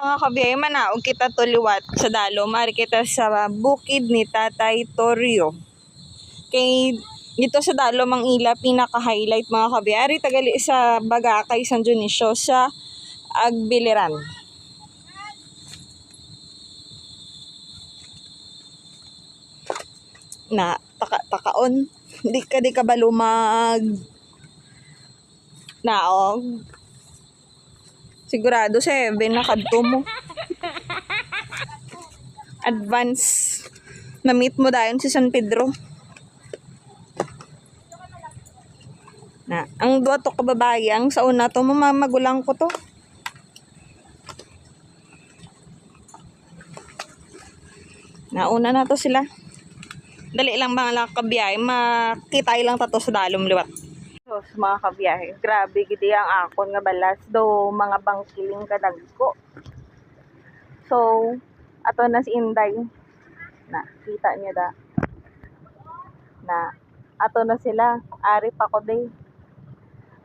Mga kabiyay, manaog kita tuliwat sa dalo. Mari kita sa bukid ni Tatay Torio. Kay dito sa dalo mang ila pinaka-highlight mga kabiyay. Ari tagali sa Bagakay San Dionisio sa Agbiliran. Na taka takaon. Di ka di ka ba lumag naog? Sigurado 7 na kadto mo. Advance. Na-meet mo dayon si San Pedro. Na, ang duwa to kababayang sa una to mamamagulang ko to. Nauna na to sila. Dali lang mga lang kabiyahe, makita lang tato sa dalom liwat. So, mga kabiyahe, grabe gidi ang akon nga balas do mga bangkiling kadagko. So, ato na si Inday. Na, kita niya da. Na, ato na sila. Ari pa ko day.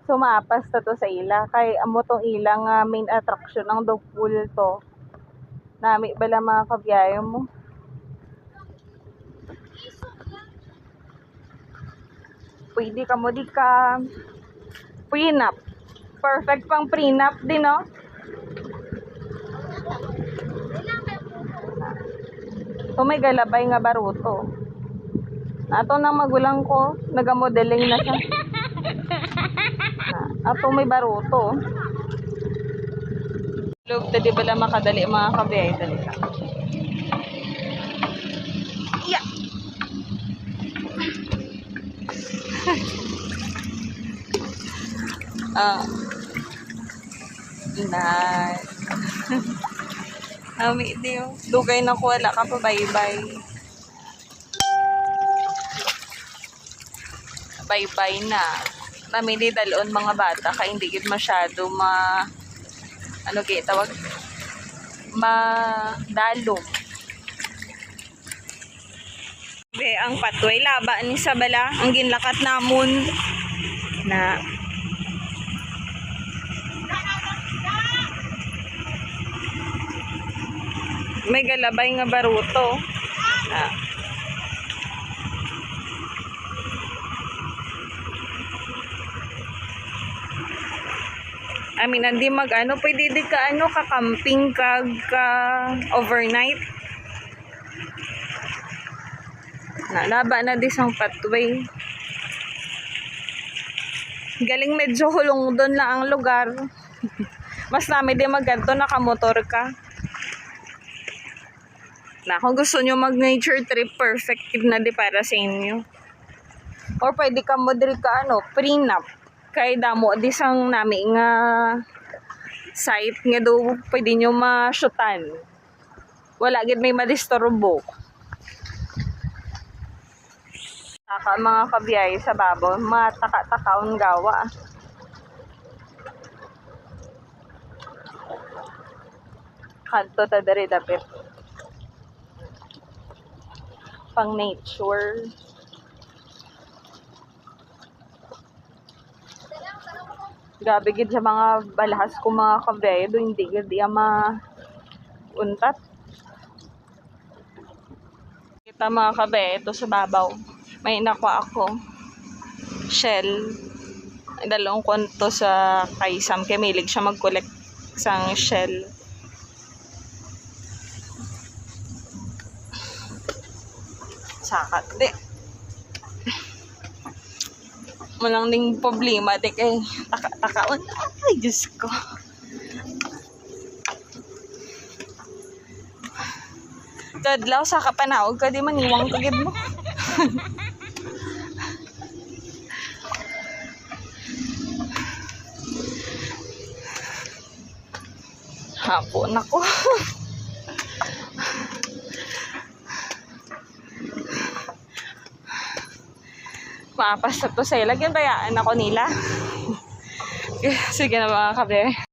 So, maapas ta to sa ila. Kay amo tong ilang nga main attraction ng dog pool to. Nami bala mga kabiyahe mo. Pwede ka mo di ka prenup. Perfect pang prenup din, no? So may galabay nga baruto. Ato nang magulang ko, nagamodeling na siya. Ah, Ato may baruto. Log tadi bala makadali mga kabiyay dali ka. Ah. Inay. Ami diyo. Dugay na ko wala ka pa bye-bye. Bye-bye na. Kami di dalon mga bata kay hindi gid masyado ma ano kay tawag ma dalom. Be, ang patway laba ni Sabala ang ginlakat namon na may galabay nga baruto. Ah. I mean, hindi mag ano, pwede di ka ano, kakamping ka, ka overnight. Na, laba na di sang patway. Galing medyo hulong doon lang ang lugar. Mas namin di magganto nakamotor ka. Na, kung gusto nyo mag-nature trip, perfect na di para sa inyo. Or pwede ka mo ka ano, prenup. Kay damo di sang nami nga site nga do pwede nyo ma-shootan. Wala gid may madisturbo. Saka mga kabiyay sa babaw, mataka-takaon gawa. Kanto ta diri dapit. Pang nature. Grabe gid sa mga balahas ko mga kabiyay, do hindi gid iya ma untat. Kita mga kabiyay, ito sa babaw. May nakuha ako. Shell. Dalawang konto sa kay Sam kay Milig siya mag-collect sang shell. Sakat. Di. Walang ding problema. Di kay taka-takaon. Ay, Diyos ko. Kadlaw sa kapanaog ka di maniwang kagid mo. Hapon ako. Maapas na to sa ilagyan bayaan ako nila. Sige na mga kabe.